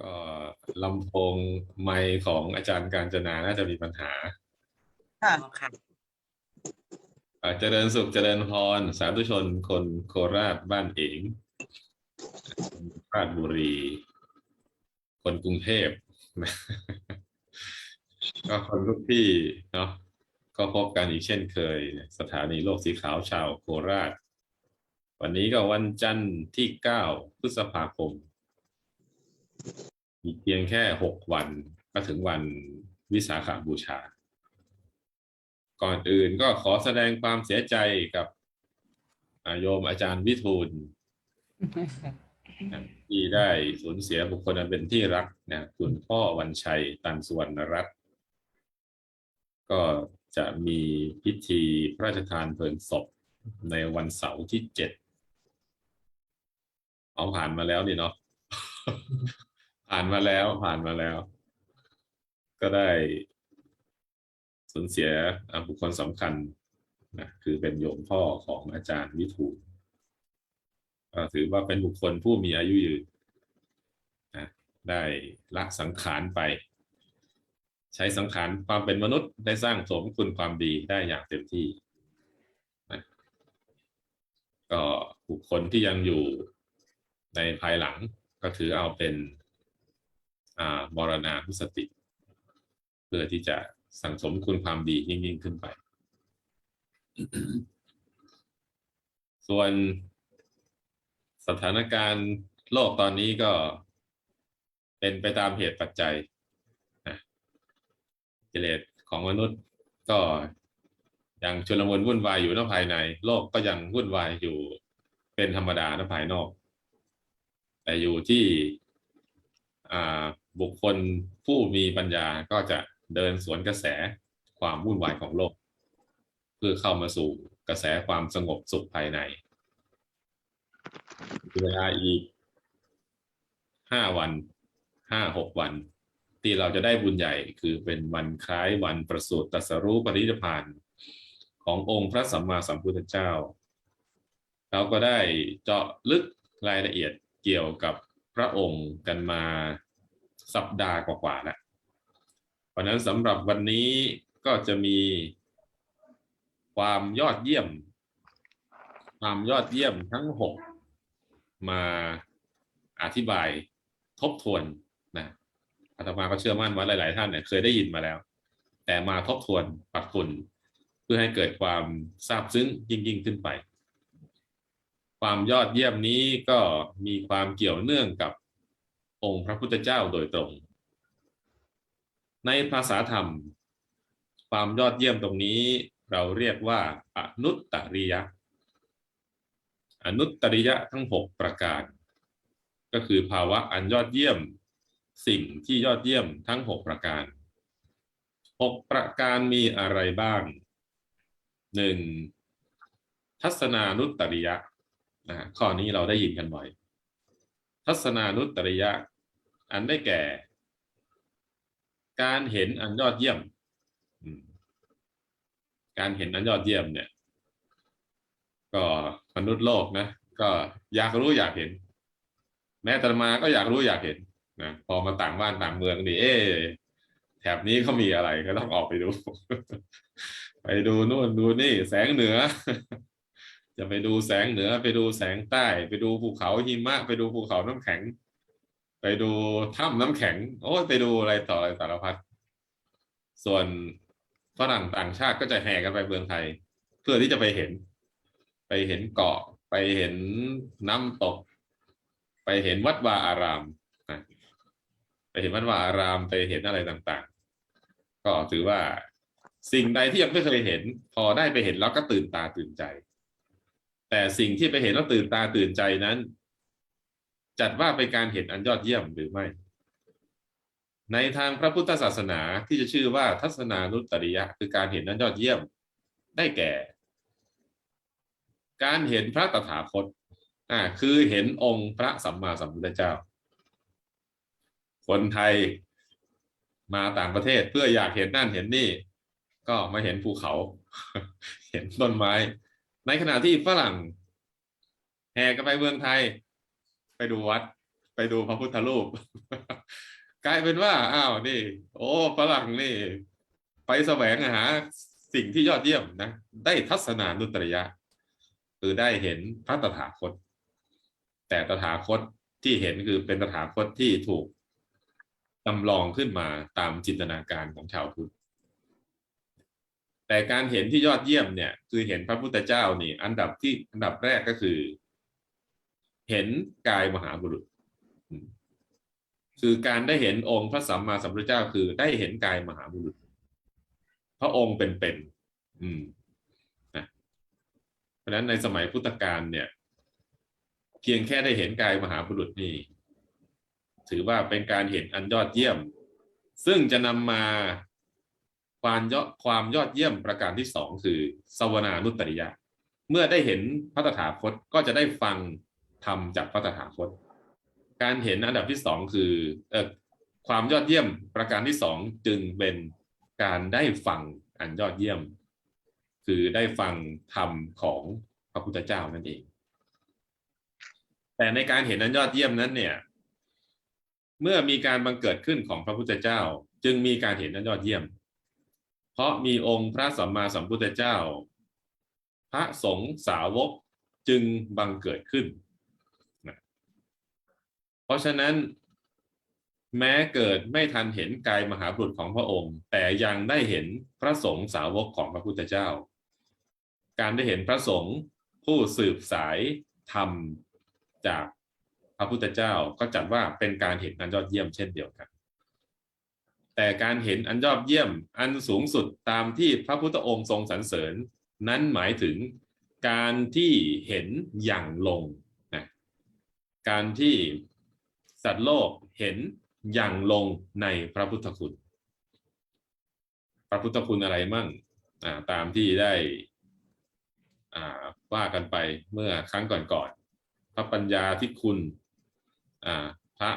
ก็ลำโพงไมค์ของอาจารย์การจนาน่าจะมีปัญหา ค่ะ ค่ะเอ่อเจริญสุขเจริญพรสาธุชนคนโคราชบ้านเองราชบุรี คนกรุงเทพก็คนทุกที่เนาะก็พบกันอีกเช่นเคย สถานีโลกสีขาวชาวโคราช วันนี้ก็วันจันทร์ที่ 9 พฤษภาคม อีกเพียงแค่6วันก็ถึงวันวิสาขบูชา ก่อนอื่นก็ขอแสดงความเสียใจกับอ่าโยมอาจารย์วิทูลนะที่ได้สูญเสียบุคคลอันเป็นที่รักนะคุณพ่อวันชัยตันสุวรรณรัตน์ก็จะมีพิธีพระราชทานเพลิงศพในวันเสาร์ที่เจ็ดเอาผ่านมาแล้วนี่เนาะ ผ่านมาแล้วผ่านมาแล้ว ก็ได้สูญเสียบุคคลสำคัญนะคือเป็นโยมพ่อของอาจารย์วิทูลก็ถือว่าเป็นบุคคลผู้มีอายุยืนนะได้ละสังขารไป ใช้สังขารความเป็นมนุษย์ได้สร้างสมคุณความดีได้อย่างเต็มที่นะก็บุคคลที่ยังอยู่ในภายหลังก็ถือเอาเป็น มรณานุสติ เพื่อที่จะสั่งสมคุณความดียิ่งยิ่งขึ้นไป ส่วนสถานการณ์โลกตอนนี้ก็เป็นไปตามเหตุปัจจัยกิเลสของมนุษย์ก็ยังชุลมุนวุ่นวายอยู่นภายใน โลกก็ยังวุ่นวายอยู่เป็นธรรมดานภายนอก แต่อยู่ที่อ่า บุคคลผู้มีปัญญาก็จะเดินสวนกระแสความวุ่นวายของโลก เพื่อเข้ามาสู่กระแสความสงบสุขภายในเวลาอีกห้าวันห้าหกวัน ที่เราจะได้บุญใหญ่คือเป็นวันคล้ายวันประสูติตรัสรู้ปรินิพพานขององค์พระสัมมาสัมพุทธเจ้า เราก็ได้เจาะลึกรายละเอียดเกี่ยวกับพระองค์กันมา สัปดาห์กว่าๆแล้วเพราะนั้นสำหรับวันนี้ก็จะมีความยอดเยี่ยม ความยอดเยี่ยมทั้งหกมาอธิบายทบทวนนะอาตมาก็เชื่อมั่นว่าหลาย ๆ ท่านเนี่ยเคยได้ยินมาแล้ว แต่มาทบทวนปรับปรุนเพื่อให้เกิดความซาบซึ้งยิ่งยิ่งขึ้นไป ความยอดเยี่ยมนี้ก็มีความเกี่ยวเนื่องกับ องค์พระพุทธเจ้าโดยตรง ในภาษาธรรม ความยอดเยี่ยมตรงนี้เราเรียกว่าอนุตตริยะ อนุตตริยะทั้งหกประการ ก็คือภาวะอันยอดเยี่ยม สิ่งที่ยอดเยี่ยมทั้งหกประการหกประการมีอะไรบ้างหนึ่งทัศนานุตตริยะนะข้อนี้เราได้ยินกันบ่อย ทัศนานุตตริยะ อันได้แก่ การเห็นอันยอดเยี่ยม การเห็นอันยอดเยี่ยมเนี่ย ก็มนุษย์โลกนะ ก็อยากรู้อยากเห็น แม้แต่มาก็อยากรู้อยากเห็นนะพอมาต่างบ้านต่างเมืองนี่เอ๊ะแถบนี้เขามีอะไรก็ต้องออกไปดู ไปดูนู่นดูนี่ แสงเหนือ จะไปดูแสงเหนือไปดูแสงใต้ ไปดูภูเขาหิมะ ไปดูภูเขาน้ำแข็ง ไปดูถ้ำน้ำแข็ง โอ้ยไปดูอะไรต่ออะไรสารพัดส่วนฝรั่งต่างชาติก็จะแห่กันไปเมืองไทย เพื่อที่จะไปเห็น ไปเห็นเกาะ ไปเห็นน้ำตก ไปเห็นวัดวาอารามนะไปเห็นวัดวาอารามไปเห็นอะไรต่างๆ ก็ถือว่าสิ่งใดที่ยังไม่เคยเห็น พอได้ไปเห็นแล้วก็ตื่นตาตื่นใจ แต่สิ่งที่ไปเห็นแล้วตื่นตาตื่นใจนั้น จัดว่าเป็นการเห็นอันยอดเยี่ยมหรือไม่ ในทางพระพุทธศาสนาที่จะชื่อว่าทัศนานุตตริยะ คือการเห็นอันยอดเยี่ยมได้แก่ การเห็นพระตถาคตอ่าคือเห็นองค์พระสัมมาสัมพุทธเจ้า คนไทยมาต่างประเทศเพื่ออยากเห็นนั่นเห็นนี่ ก็มาเห็นภูเขา เห็นต้นไม้ ในขณะที่ฝรั่งแห่กันไปเมืองไทย ไปดูวัด ไปดูพระพุทธรูป กลายเป็นว่า อ้าวนี่ โอ้ฝรั่งนี่ ไปแสวงหาสิ่งที่ยอดเยี่ยมนะ ได้ทัศนานุตริยะ คือได้เห็นพระตถาคต แต่ตถาคตที่เห็นคือเป็นตถาคตที่ถูกจำลองขึ้นมาตามจินตนาการของชาวพุทธ แต่การเห็นที่ยอดเยี่ยมเนี่ย คือเห็นพระพุทธเจ้านี่ อันดับที่อันดับแรกก็คือ เห็นกายมหาบุรุษ คือการได้เห็นองค์พระสัมมาสัมพุทธเจ้า คือได้เห็นกายมหาบุรุษ พระองค์เป็นๆอืมนะเพราะฉะนั้นในสมัยพุทธกาลเนี่ย เพียงแค่ได้เห็นกายมหาบุรุษนี่ถือว่าเป็นการเห็นอันยอดเยี่ยม ซึ่งจะนำมา ความยอดความยอดเยี่ยมประการที่สองคือสวนานุตตริยะ เมื่อได้เห็นพระตถาคตก็จะได้ฟังธรรมจากพระตถาคต การเห็นอันดับที่สองคือเออความยอดเยี่ยมประการที่สองจึงเป็นการได้ฟังอันยอดเยี่ยม คือได้ฟังธรรมของพระพุทธเจ้านั่นเอง แต่ในการเห็นอันยอดเยี่ยมนั้นเนี่ย เมื่อมีการบังเกิดขึ้นของพระพุทธเจ้า จึงมีการเห็นอันยอดเยี่ยม เพราะมีองค์พระสัมมาสัมพุทธเจ้า พระสงฆ์สาวกจึงบังเกิดขึ้นเพราะฉะนั้น แม้เกิดไม่ทันเห็นกายมหาบุตรของพระองค์ แต่ยังได้เห็นพระสงฆ์สาวกของพระพุทธเจ้า การได้เห็นพระสงฆ์ผู้สืบสายธรรมจากพระพุทธเจ้าก็จัดว่าเป็นการเห็นอันยอดเยี่ยมเช่นเดียวกัน แต่การเห็นอันยอดเยี่ยมอันสูงสุดตามที่พระพุทธองค์ทรงสรรเสริญ นั้นหมายถึงการที่เห็นอย่างลงนะการที่สัตว์โลกเห็นอย่างลงในพระพุทธคุณ พระพุทธคุณอะไรมั่งตามที่ได้ว่ากันไปเมื่อครั้งก่อนๆพระปัญญาที่คุณพระ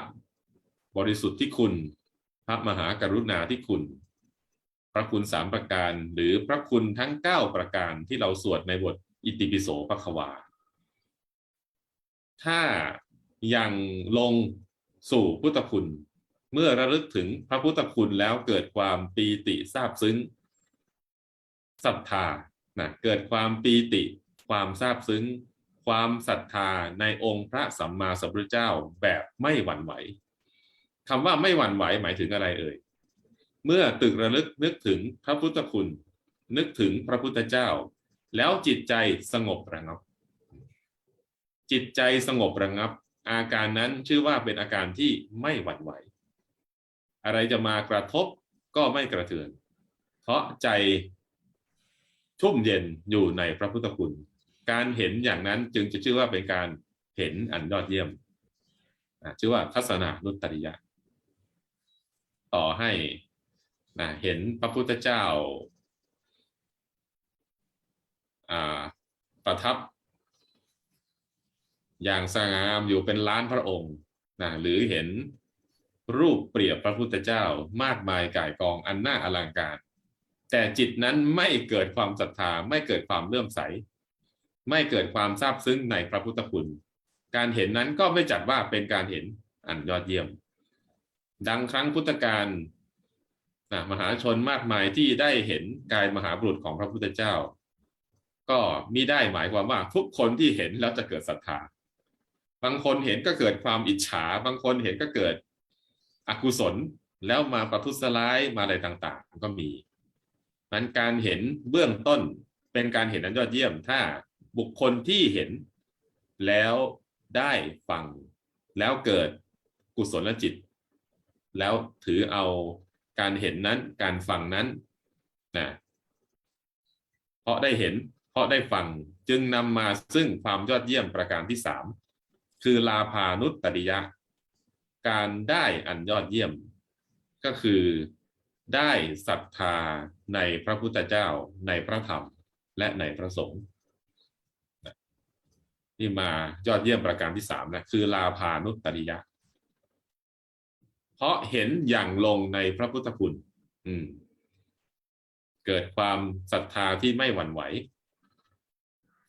บริสุทธิ์ที่คุณ ระมหากรุณาที่คุณ พระคุณสามประการ หรือพระคุณทั้งเก้าประการที่เราสวดในบทอิติปิโสภควา ถ้ายังลงสู่พุทธคุณ เมื่อระลึกถึงพระพุทธคุณแล้วเกิดความปีติซาบซึ้งศรัทธานะเกิดความปีติ ความซาบซึ้ง ความศรัทธาในองค์พระสัมมาสัมพุทธเจ้าแบบไม่หวั่นไหว คำว่าไม่หวั่นไหวหมายถึงอะไรเอ่ย เมื่อตึกระลึกนึกถึงพระพุทธคุณ นึกถึงพระพุทธเจ้า แล้วจิตใจสงบระงับ จิตใจสงบระงับ อาการนั้นชื่อว่าเป็นอาการที่ไม่หวั่นไหว อะไรจะมากระทบก็ไม่กระเทือน เพราะใจชุ่มเย็นอยู่ในพระพุทธคุณ การเห็นอย่างนั้นจึงจะชื่อว่าเป็นการเห็นอันยอดเยี่ยมชื่อว่าทัศนานุตตริยะ ต่อให้นะเห็นพระพุทธเจ้าประทับ อย่างสง่างามอยู่เป็นล้านพระองค์นะหรือเห็นรูปเปรียบพระพุทธเจ้ามากมายก่ายกองอันน่าอลังการ แต่จิตนั้นไม่เกิดความศรัทธาไม่เกิดความเลื่อมใส ไม่เกิดความซาบซึ้งในพระพุทธคุณ การเห็นนั้นก็ไม่จัดว่าเป็นการเห็นอันยอดเยี่ยม ดังครั้งพุทธกาลนะมหาชนมากมายที่ได้เห็นกายมหาบุรุษของพระพุทธเจ้า ก็มิได้หมายความว่าทุกคนที่เห็นแล้วจะเกิดศรัทธา บางคนเห็นก็เกิดความอิจฉา บางคนเห็นก็เกิดอกุศลแล้วมาประทุษร้ายมาอะไรต่างๆ ก็มีนั้นการเห็นเบื้องต้นเป็นการเห็นนั้นยอดเยี่ยม ถ้าบุคคลที่เห็นแล้วได้ฟังแล้วเกิดกุศลจิต แล้วถือเอาการเห็นนั้นการฟังนั้นนะเพราะได้เห็น เพราะได้ฟังจึงนำมาซึ่งความยอดเยี่ยมประการที่สามคือลาภานุตตริยะ การได้อันยอดเยี่ยม ก็คือได้ศรัทธาในพระพุทธเจ้าในพระธรรมและในพระสงฆ์นี่มายอดเยี่ยมประการที่สามนะคือลาภานุตตริยะ เพราะเห็นอย่างลงในพระพุทธคุณอืม เกิดความศรัทธาที่ไม่หวั่นไหว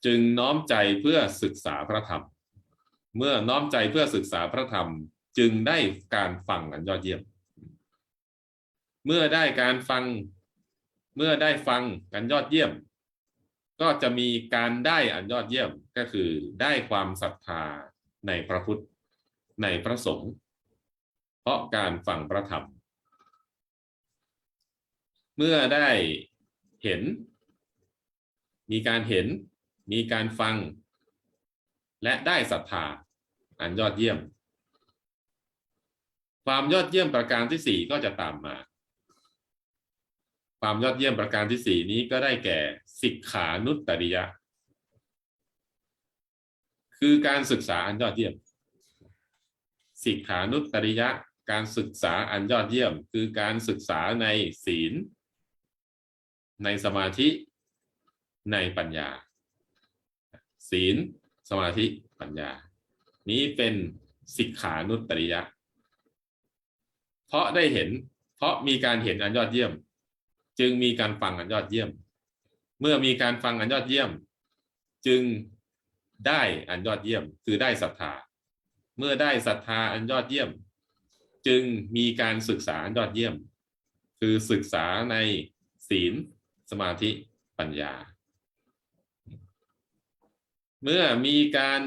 จึงน้อมใจเพื่อศึกษาพระธรรม เมื่อน้อมใจเพื่อศึกษาพระธรรม จึงได้การฟังอันยอดเยี่ยม เมื่อได้การฟัง เมื่อได้ฟังกันยอดเยี่ยม ก็จะมีการได้อันยอดเยี่ยมก็คือได้ความศรัทธาในพระพุทธในพระสงฆ์ เพราะการฟังพระธรรม เมื่อได้เห็น มีการเห็น มีการฟัง และได้ศรัทธาอันยอดเยี่ยม ความยอดเยี่ยมประการที่สี่ก็จะตามมา ความยอดเยี่ยมประการที่สี่นี้ก็ได้แก่สิกขานุตตริยะ คือการศึกษาอันยอดเยี่ยมสิกขานุตตริยะ การศึกษาอันยอดเยี่ยม คือการศึกษาในศีล ในสมาธิในปัญญา ศีล สมาธิปัญญา นี้เป็นสิกขานุตตริยะ เพราะได้เห็น เพราะมีการเห็นอันยอดเยี่ยม จึงมีการฟังอันยอดเยี่ยม เมื่อมีการฟังอันยอดเยี่ยม จึงได้อันยอดเยี่ยม คือได้ศรัทธา เมื่อได้ศรัทธาอันยอดเยี่ยม จึงมีการศึกษายอดเยี่ยม คือศึกษาในศีล สมาธิปัญญา เมื่อมีการ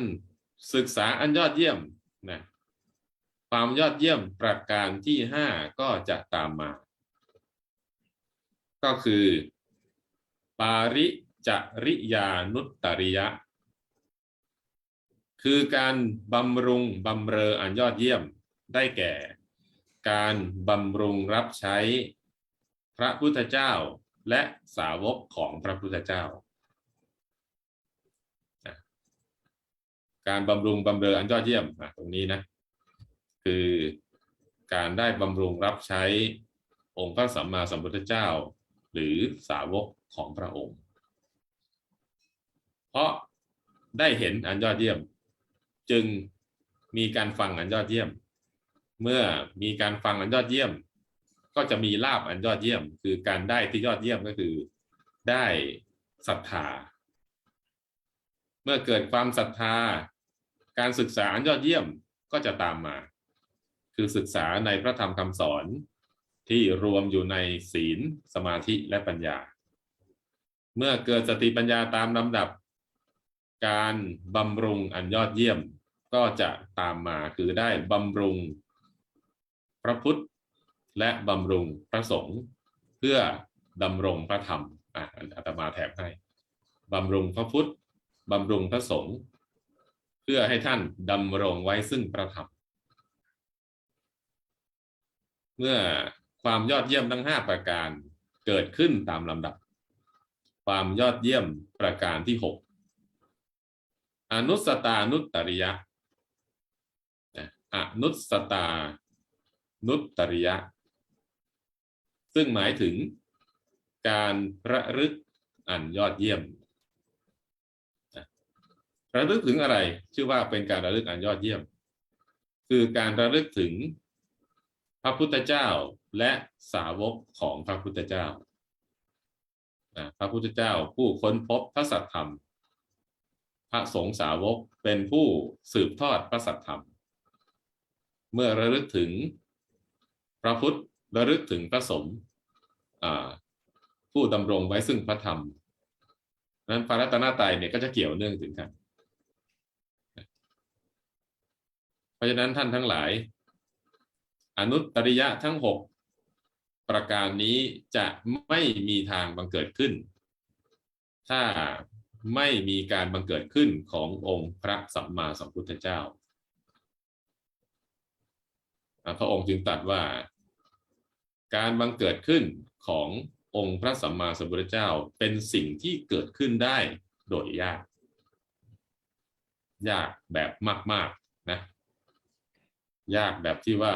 ศึกษาอันยอดเยี่ยมนะความยอดเยี่ยมประการที่ห้าก็จะตามมา ก็คือ ปาริจริยานุตตริยะ คือการบำรุงบำเรออันยอดเยี่ยมได้แก่ การบำรุงรับใช้พระพุทธเจ้าและสาวกของพระพุทธเจ้า การบำรุงบำเรออันยอดเยี่ยมตรงนี้นะ คือการได้บำรุงรับใช้องค์พระสัมมาสัมพุทธเจ้า หรือสาวกของพระองค์ เพราะได้เห็นอันยอดเยี่ยม จึงมีการฟังอันยอดเยี่ยม เมื่อมีการฟังอันยอดเยี่ยม ก็จะมีลาบอันยอดเยี่ยม คือการได้ที่ยอดเยี่ยมก็คือ ได้ศรัทธา เมื่อเกิดความศรัทธา การศึกษาอันยอดเยี่ยมก็จะตามมา คือศึกษาในพระธรรมคำสอนที่รวมอยู่ในศีลสมาธิและปัญญา เมื่อเกิดสติปัญญาตามลำดับ การบำรุงอันยอดเยี่ยมก็จะตามมาคือได้บำรุง พระพุทธ และบำรุงพระสงฆ์เพื่อดำรงพระธรรมอะอาตมาแถบให้บำรุงพระพุทธบำรุงพระสงฆ์เพื่อให้ท่านดำรงไว้ซึ่งพระธรรมเมื่อความยอดเยี่ยมทั้งห้าประการเกิดขึ้นตามลำดับ ความยอดเยี่ยมประการที่หกอนุสตานุตตริยะอนุสตา นุตตริยะ ซึ่งหมายถึงการระลึกอันยอดเยี่ยมระลึกถึงอะไร ชื่อว่าเป็นการระลึกอันยอดเยี่ยม คือการระลึกถึงพระพุทธเจ้าและสาวกของพระพุทธเจ้าพระพุทธเจ้าผู้ค้นพบพระสัทธรรม พระสงฆ์สาวกเป็นผู้สืบทอดพระสัทธรรม เมื่อระลึกถึง ระพุทธระลึกถึงพระสงฆ์ผู้ดำรงไว้ซึ่งพระธรรมนั้นพระรัตนตรัยเนี่ยก็จะเกี่ยวเนื่องถึงกัน เพราะฉะนั้นท่านทั้งหลาย อนุตตริยะทั้งหกประการนี้จะไม่มีทางบังเกิดขึ้น ถ้าไม่มีการบังเกิดขึ้นขององค์พระสัมมาสัมพุทธเจ้า พระองค์จึงตรัสว่า การบังเกิดขึ้นขององค์พระสัมมาสัมพุทธเจ้าเป็นสิ่งที่เกิดขึ้นได้โดยยาก ยากแบบมาก ๆ นะ ยากแบบที่ว่า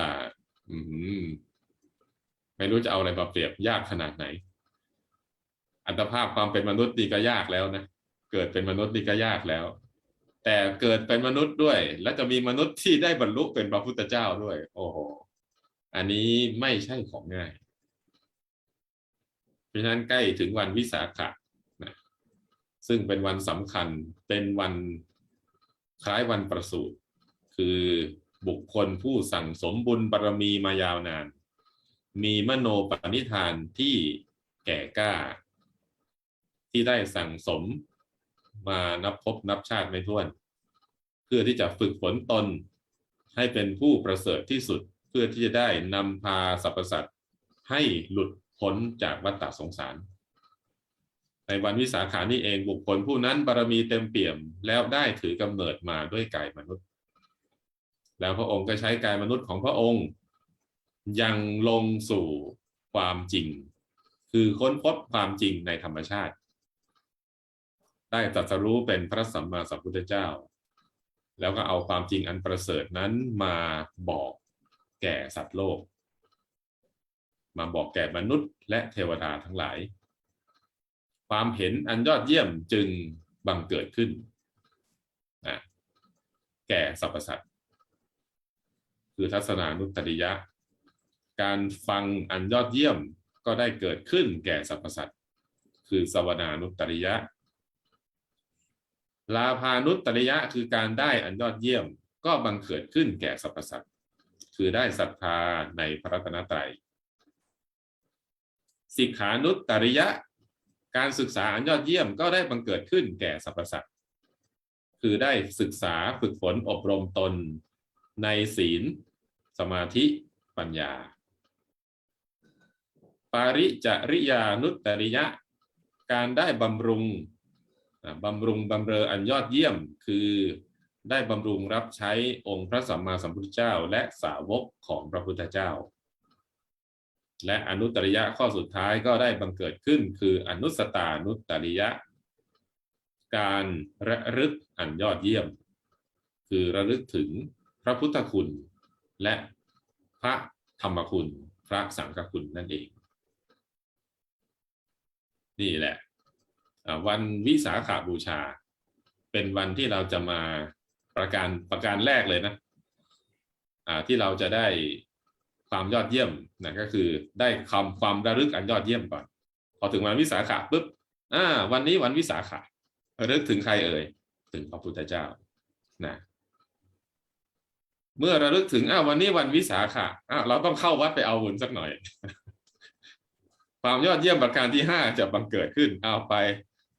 ไม่รู้จะเอาอะไรมาเปรียบยากขนาดไหน อัตภาพความเป็นมนุษย์นี่ก็ยากแล้วนะเกิดเป็นมนุษย์นี่ก็ยากแล้ว แต่เกิดเป็นมนุษย์ด้วย และจะมีมนุษย์ที่ได้บรรลุเป็นพระพุทธเจ้าด้วย โอ้โห อันนี้ไม่ใช่ของง่าย เพราะฉะนั้นใกล้ถึงวันวิสาขะนะซึ่งเป็นวันสำคัญเป็นวันคล้ายวันประสูติคือบุคคลผู้สั่งสมบุญบารมีมายาวนาน มีมโนปณิธานที่แก่กล้า ที่ได้สั่งสมมานับพบนับชาติไม่ถ้วน เพื่อที่จะฝึกฝนตนให้เป็นผู้ประเสริฐที่สุด เพื่อที่จะได้นำพาสรรพสัตว์ให้หลุดพ้นจากวัฏฏะสงสาร ในวันวิสาขานี่เองบุคคลผู้นั้นบารมีเต็มเปี่ยม แล้วได้ถือกำเนิดมาด้วยกายมนุษย์ แล้วพระองค์ก็ใช้กายมนุษย์ของพระองค์ยังลงสู่ความจริง คือค้นพบความจริงในธรรมชาติ ได้ตรัสรู้เป็นพระสัมมาสัมพุทธเจ้า แล้วก็เอาความจริงอันประเสริฐนั้นมาบอก แก่สัตว์โลก มาบอกแก่มนุษย์และเทวดาทั้งหลาย ความเห็นอันยอดเยี่ยมจึงบังเกิดขึ้นนะแก่สรรพสัตว์คือทัศนานุตติยะ การฟังอันยอดเยี่ยมก็ได้เกิดขึ้นแก่สรรพสัตว์คือสวนานุตติยะ ลาภานุตติยะคือการได้อันยอดเยี่ยมก็บังเกิดขึ้นแก่สรรพสัตว์ คือได้ศรัทธาในพระรัตนตรัยสิกขานุตตริยะ การศึกษาอันยอดเยี่ยมก็ได้บังเกิดขึ้นแก่สรรพสัตว์คือได้ศึกษาฝึกฝนอบรมตนในศีล สมาธิปัญญา ปาริจริยานุตตริยะ การได้บำรุงบำรุงบำเรออันยอดเยี่ยม คือ ได้บำรุงรับใช้องค์พระสัมมาสัมพุทธเจ้า และสาวกของพระพุทธเจ้า และอนุตตริยะข้อสุดท้ายก็ได้บังเกิดขึ้น คืออนุสตานุตตริยะ การระลึกอันยอดเยี่ยม คือระลึกถึงพระพุทธคุณ และพระธรรมคุณ พระสังฆคุณนั่นเอง นี่แหละวันวิสาขาบูชา เป็นวันที่เราจะมา ประการประการแรกเลยนะอ่าที่เราจะได้ความยอดเยี่ยมนะก็คือได้คำความระลึกอันยอดเยี่ยมก่อน พอถึงวันวิสาขะปุ๊บอ่าวันนี้วันวิสาขะระลึกถึงใครเอ่ยถึงพระพุทธเจ้านะเมื่อระลึกถึงอ้าววันนี้วันวิสาขะอ้าวเราต้องเข้าวัดไปเอาบุญสักหน่อย ความยอดเยี่ยมประการที่ห้าจะบังเกิดขึ้น เอาไป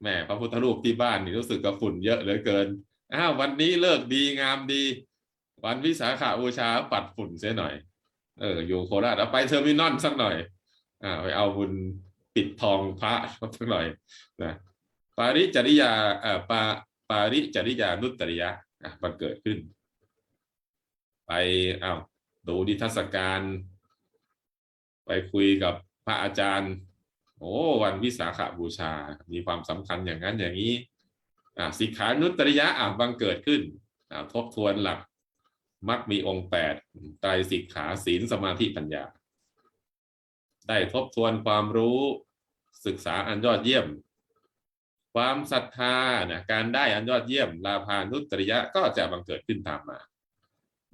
แหมพระพุทธรูปที่บ้านนี่รู้สึกกับฝุ่นเยอะเหลือเกิน อ้าววันนี้เลิกดีงามดี วันวิสาขาบูชาปัดฝุ่นเสียหน่อย เออ อยู่โคราชเอาไปเทอร์มินอลสักหน่อย อ่า ไปเอาบุญปิดทองพระสักหน่อยนะปาริจริยาเอ่อปาปาริจริยานุตริยะอะบังเกิดขึ้น ไปอ้าวดูนิทรรศการ ไปคุยกับพระอาจารย์ โอ้วันวิสาขาบูชา มีความสำคัญอย่างนั้นอย่างนี้ สิกขานุตตริยะอะบังเกิดขึ้นทบทวนหลักมักมีองค์แปดไตรสิกขาศีลสมาธิปัญญา ได้ทบทวนความรู้ศึกษาอันยอดเยี่ยม ความศรัทธานะการได้อันยอดเยี่ยม ลาภานุตตริยะก็จะบังเกิดขึ้นตามมา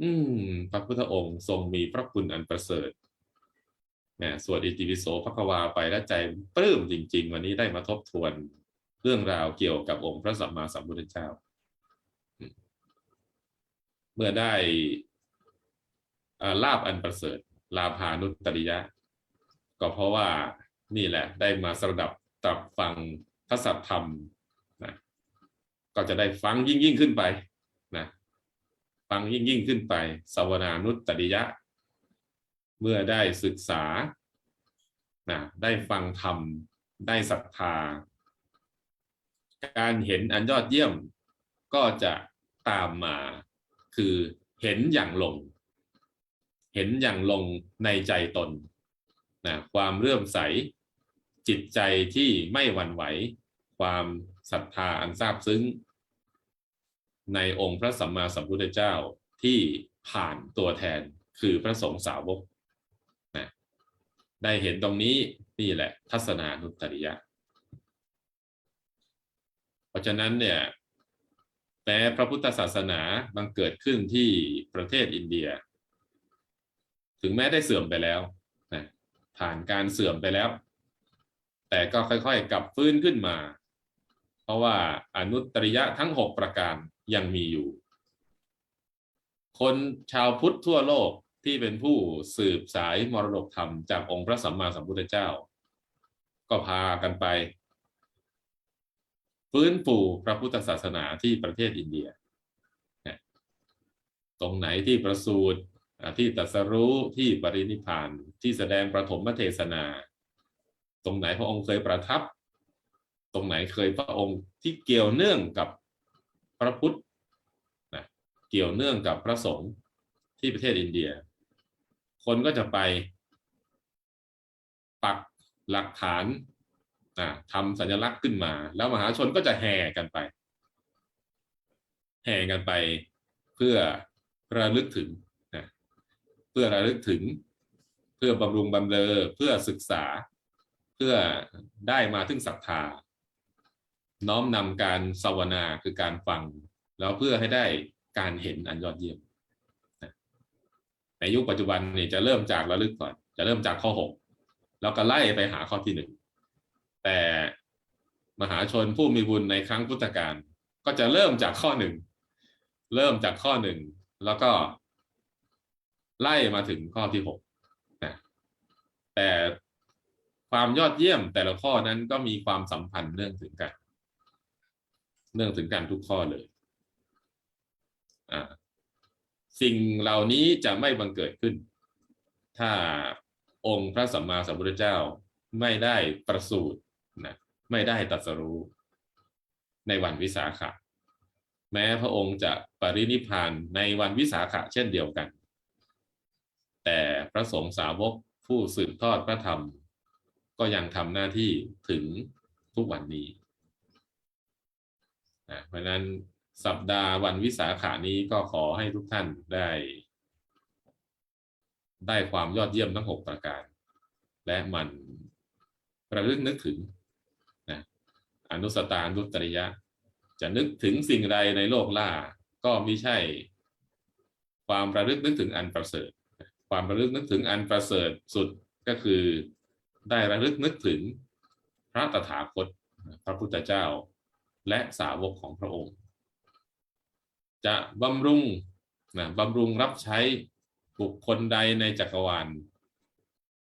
อืม พระพุทธองค์ทรงมีพระคุณอันประเสริฐเนี่ยสวดอิติปิโสพระควาไปแล้วใจปลื้มจริง ๆ วันนี้ได้มาทบทวน เรื่องราวเกี่ยวกับองค์พระสัมมาสัมพุทธเจ้า เมื่อได้าลาบอันประเสริฐ ลาภานุตตริยะ ก็เพราะว่านี่แหละได้มาสดับตับฟังพระสัทธรรมนะก็จะได้ฟังยิ่งยิ่งขึ้นไปนะฟังยิ่งยิ่งขึ้นไป สวนานุตตริยะ เมื่อได้ศึกษานะได้ฟังธรรม ได้ศรัทธา การเห็นอันยอดเยี่ยมก็จะตามมา คือเห็นอย่างลง เห็นอย่างลงในใจตนนะความเลื่อมใส จิตใจที่ไม่หวั่นไหว ความศรัทธาอันซาบซึ้ง ในองค์พระสัมมาสัมพุทธเจ้าที่ผ่านตัวแทนคือพระสงฆ์สาวกนะได้เห็นตรงนี้นี่แหละ ทัศนานุตตริยะ ราะฉะนั้นเนี่ยแม้พระพุทธศาสนาบังเกิดขึ้นที่ประเทศอินเดีย ถึงแม้ได้เสื่อมไปแล้วนะผ่านการเสื่อมไปแล้ว แต่ก็ค่อยๆกลับฟื้นขึ้นมา เพราะว่าอนุตริยะทั้งหกประการยังมีอยู่ คนชาวพุทธทั่วโลกที่เป็นผู้สืบสายมรดกธรรมจากองค์พระสัมมาสัมพุทธเจ้า ก็พากันไป ฟื้นฟูพระพุทธศาสนาที่ประเทศอินเดีย ตรงไหนที่ประสูติอ่าที่ตรัสรู้ที่ปรินิพพานที่แสดงประถมเทศนา ตรงไหนพระองค์เคยประทับ ตรงไหนเคยพระองค์ที่เกี่ยวเนื่องกับพระพุทธนะเกี่ยวเนื่องกับพระสงฆ์ที่ประเทศอินเดีย คนก็จะไปปักหลักฐาน นะทำสัญลักษณ์ขึ้นมา แล้วมหาชนก็จะแห่กันไป แห่กันไปเพื่อระลึกถึงนะเพื่อระลึกถึง เพื่อบำรุงบำเรอเพื่อศึกษา เพื่อได้มาถึงศรัทธา น้อมนำการสวนาคือการฟัง แล้วเพื่อให้ได้การเห็นอันยอดเยี่ยมในยุคปัจจุบันนี่จะเริ่มจากระลึกก่อน จะเริ่มจากข้อหกแล้วก็ไล่ไปหาข้อที่หนึ่ง แต่มหาชนผู้มีบุญในครั้งพุทธกาลก็จะเริ่มจากข้อหนึ่งเริ่มจากข้อหนึ่งแล้วก็ไล่มาถึงข้อที่หกนะแต่ความยอดเยี่ยมแต่ละข้อนั้นก็มีความสัมพันธ์เนื่องถึงกัน เนื่องถึงกันทุกข้อเลยอ่าสิ่งเหล่านี้จะไม่บังเกิดขึ้น ถ้าองค์พระสัมมาสัมพุทธเจ้าไม่ได้ประสูติ นะไม่ได้ตรัสรู้ในวันวิสาขะ แม้พระองค์จะปรินิพานในวันวิสาขะเช่นเดียวกัน แต่พระสงฆ์สาวกผู้สืบทอดพระธรรม ก็ยังทำหน้าที่ถึงทุกวันนี้นะเพราะนั้นสัปดาห์วันวิสาขานี้ก็ขอให้ทุกท่านได้ ได้ความยอดเยี่ยมทั้งหกประการ และมันระลึกนึกถึง อนุสตานุตริยะ จะนึกถึงสิ่งใดในโลกล่า ก็มิใช่ ความระลึกนึกถึงอันประเสริฐ ความระลึกนึกถึงอันประเสริฐสุดก็คือได้ระลึกนึกถึงพระตถาคต พระพุทธเจ้า และสาวกของพระองค์ จะบำรุงนะบำรุงรับใช้บุคคลใดในจักรวาล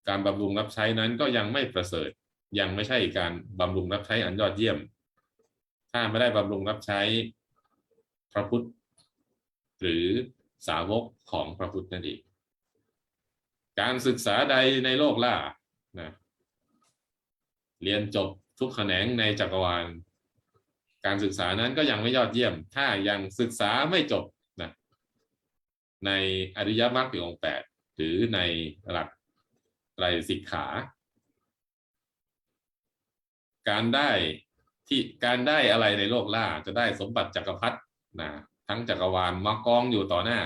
การบำรุงรับใช้นั้นก็ยังไม่ประเสริฐ ยังไม่ใช่การบำรุงรับใช้อันยอดเยี่ยม ถ้าไม่ได้บำรุงรับใช้พระพุทธ หรือสาวกของพระพุทธนั่นเองการศึกษาใดในโลกล่านะเรียนจบทุกแขนงในจักรวาล การศึกษานั้นก็ยังไม่ยอดเยี่ยม ถ้ายังศึกษาไม่จบนะในอริยมรรคองค์แปดหรือในหลักไตรสิกขา การได้ที่การได้อะไรในโลกล่าจะได้สมบัติจักรพรรดินะทั้งจักรวาลมากองอยู่ต่อหน้า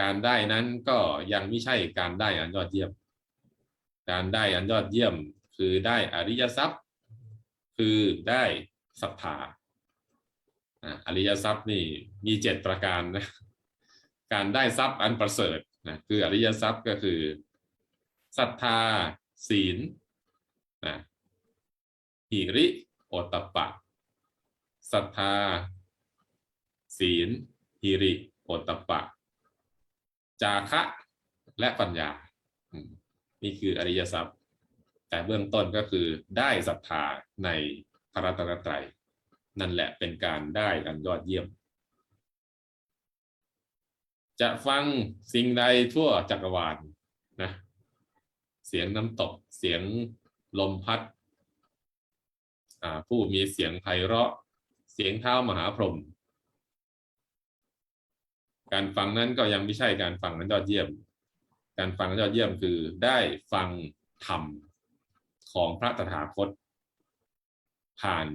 การได้นั้นก็ยังไม่ใช่การได้อันยอดเยี่ยม การได้อันยอดเยี่ยม คือได้อริยทรัพย์ คือได้ศรัทธาอ่าอริยทรัพย์นี่มีเจ็ดประการนะการได้ทรัพย์อันประเสริฐนะคืออริยทรัพย์ก็คือศรัทธาศีลนะ หิริโอตปะศรัทธา ศีลหิริโอตปะ จาคะและปัญญาอืมนี่คืออริยทรัพย์ แต่เบื้องต้นก็คือได้ศรัทธาในพระรัตนตรัย นั่นแหละเป็นการได้อันยอดเยี่ยม จะฟังสิ่งใดทั่วจักรวาลนะเสียงน้ำตกเสียงลมพัด ผู้มีเสียงไพเราะ เสียงเท้ามหาพรหมการฟังนั้นก็ยังไม่ใช่การฟังนั้นยอดเยี่ยม การฟังยอดเยี่ยมคือได้ฟังธรรมของพระตถาคต ผ่าน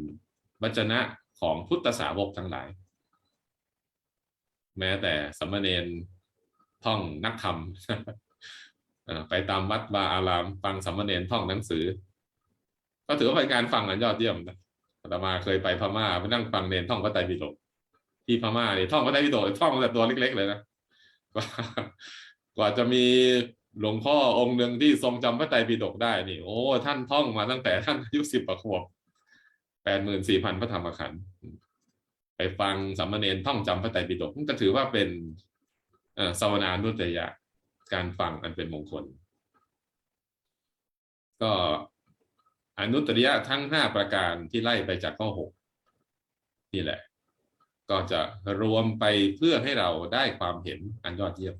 วจนะของพุทธสาวกทั้งหลาย แม้แต่สมณเณรท่องนักธรรมไปตามวัดวาอาราม ฟังสามเณรท่องหนังสือ ก็ถือว่าเป็นการฟังอันยอดเยี่ยมนะอาตมาเคยไปพม่าไปนั่งฟังเนรท่องพระไตรปิฎกที่พม่าเนี่ยท่องพระไตรปิฎกท่องแต่ตัวเล็ก ๆ เลยนะกว่ากว่าจะมีหลวงพ่อองค์หนึ่งที่ทรงจำพระไตรปิฎกได้นี่ โอ้ท่านท่องมาตั้งแต่ท่านอายุสิบขวบแปดหมื่นสี่พันพระธรรมขันธ์ไปฟังสามมาเณรท่องจำพระไตรปิฎกก็ถือว่าเป็นอ่อสวนานุตยะการฟังอันเป็นมงคล ก็ อนุตตริยะทั้งห้าประการที่ไล่ไปจากข้อหกนี่แหละ ก็จะรวมไปเพื่อให้เราได้ความเห็นอันยอดเยี่ยม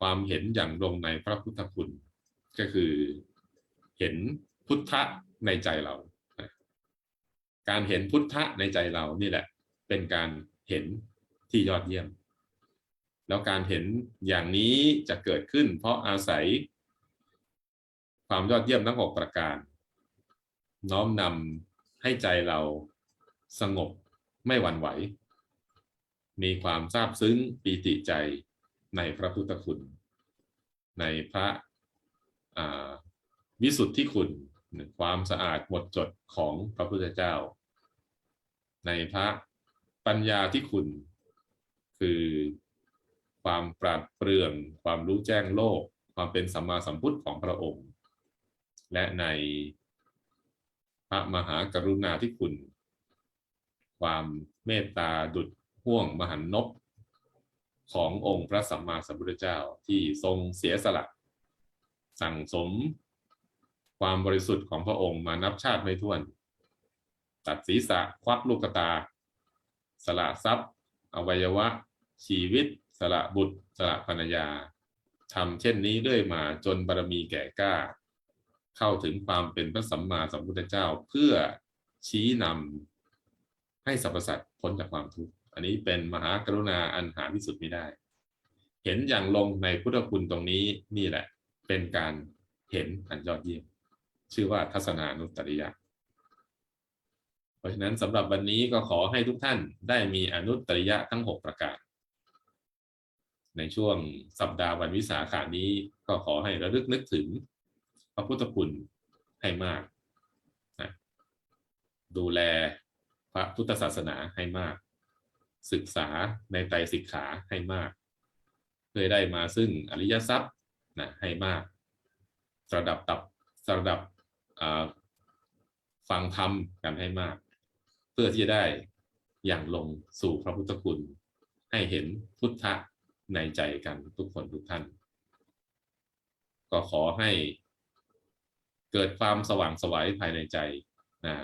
ความเห็นอย่างลงในพระพุทธคุณ ก็คือเห็นพุทธะในใจเรา การเห็นพุทธะในใจเรานี่แหละ เป็นการเห็นที่ยอดเยี่ยม แล้วการเห็นอย่างนี้จะเกิดขึ้น เพราะอาศัย ความยอดเยี่ยมทั้งหกประการ น้อมนำให้ใจเราสงบไม่หวั่นไหว มีความซาบซึ้งปีติใจในพระพุทธคุณ ในพระวิสุทธิคุณความสะอาดหมดจดของพระพุทธเจ้า ในพระปัญญาที่คุณ คือความปราดเปรื่อง ความรู้แจ้งโลก ความเป็นสัมมาสัมพุทธของพระองค์ และในพระมหากรุณาธิคุณ ความเมตตาดุจห่วงมหันนบขององค์พระสัมมาสัมพุทธเจ้าที่ทรงเสียสละ สั่งสมความบริสุทธิ์ของพระองค์มานับชาติไม่ถ้วน ตัดศีรษะควักลูกตา สละทรัพย์ อวัยวะ ชีวิต สละบุตร สละภรรยาทำเช่นนี้เรื่อยมาจนบารมีแก่กล้า เข้าถึงความเป็นพระสัมมาสัมพุทธเจ้า เพื่อชี้นำให้สรรพสัตว์พ้นจากความทุกข์อันนี้เป็นมหากรุณาอันหาที่สุดไม่ได้ เห็นอย่างลงในพุทธคุณตรงนี้นี่แหละ เป็นการเห็นอันยอดเยี่ยมชื่อว่าทัศนานุตริยะเพราะฉะนั้นสำหรับวันนี้ก็ขอให้ทุกท่านได้มีอนุตริยะทั้ง 6 ประการ ในช่วงสัปดาห์วันวิสาขานี้ก็ขอให้ระลึกนึกถึง ระพุทธคุณให้มากนะดูแลพระพุทธศาสนาให้มาก ศึกษาในไตรสิกขาให้มากเพื่อได้มาซึ่งอริยทรัพย์นะให้มากระดับตับระดับฟังธรรมกันให้มาก เพื่อที่จะได้อย่างลงสู่พระพุทธคุณ ให้เห็นพุทธะในใจกันทุกคนทุกท่าน ก็ขอให้ เกิดความสว่างสวัยภายในใจนะ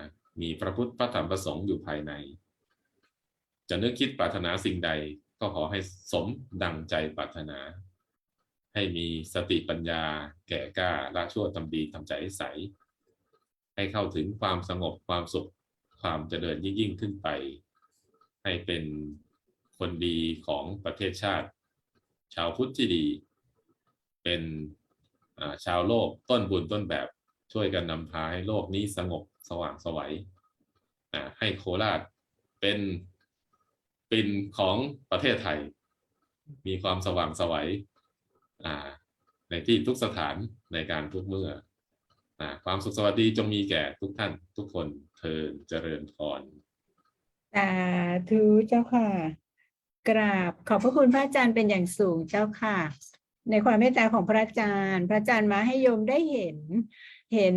มีพระพุทธพระธรรมประสงค์อยู่ภายใน จะนึกคิดปรารถนาสิ่งใดก็ขอให้สมดังใจปรารถนา ให้มีสติปัญญา แก่กล้าละชั่วทำดีทำใจให้ใส ให้เข้าถึงความสงบความสุขความเจริญยิ่งยิ่งขึ้นไป ให้เป็นคนดีของประเทศชาติ ชาวพุทธที่ดี เป็นชาวโลกต้นบุญต้นแบบ ช่วยกันนำพาให้โลกนี้สงบสว่างสวัยให้โคราชเป็นปินของประเทศไทย มีความสว่างสวัยในที่ทุกสถานในการทุกเมื่อความสุขสวัสดีจงมีแก่ทุกท่านทุกคนเทินเจริญพรสาธุเจ้าค่ะ กราบขอบพระคุณพระอาจารย์เป็นอย่างสูงเจ้าค่ะ ในความเมตตาของพระอาจารย์ พระอาจารย์มาให้โยมได้เห็น เห็น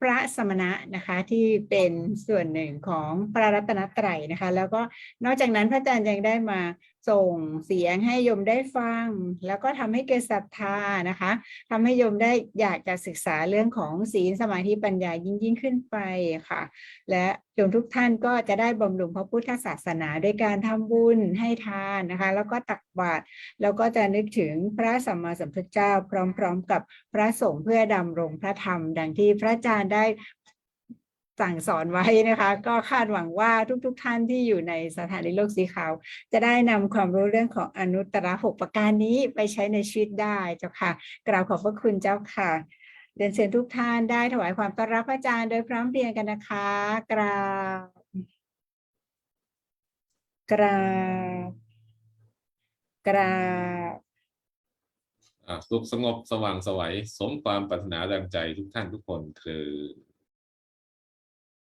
พระสมณะนะคะที่เป็นส่วนหนึ่งของพระรัตนตรัยนะคะ แล้วก็นอกจากนั้นพระอาจารย์ยังได้มา ส่งเสียงให้โยมได้ฟัง แล้วก็ทำให้เกิดศรัทธานะคะทำให้โยมได้อยากจะศึกษาเรื่องของศีลสมาธิปัญญายิ่งยิ่งขึ้นไปค่ะ และโยมทุกท่านก็จะได้บำรุงพระพุทธศาสนาด้วยการทำบุญให้ทานนะคะ แล้วก็ตักบาตรแล้วก็จะนึกถึงพระสัมมาสัมพุทธเจ้า พร้อม ๆ กับพระสงฆ์เพื่อดำรงพระธรรม ดังที่พระอาจารย์ได้ สั่งสอนไว้นะคะ ก็คาดหวังว่าทุกๆทท่านที่อยู่ในสถานีโลกสีขาว จะได้นำความรู้เรื่องของอนุตตรหกประการนี้ไปใช้ในชีวิตได้เจ้าค่ะ กราบขอบพระคุณเจ้าค่ะเรียนเชิญทุกท่านได้ถวายความต้อนรับอาจารย์โดยพร้อมเพรียงกันนะคะ กราบกราบกราบสุขสงบสว่างสวัยสมความปรารถนาดังใจทุกท่านทุกคนเธอ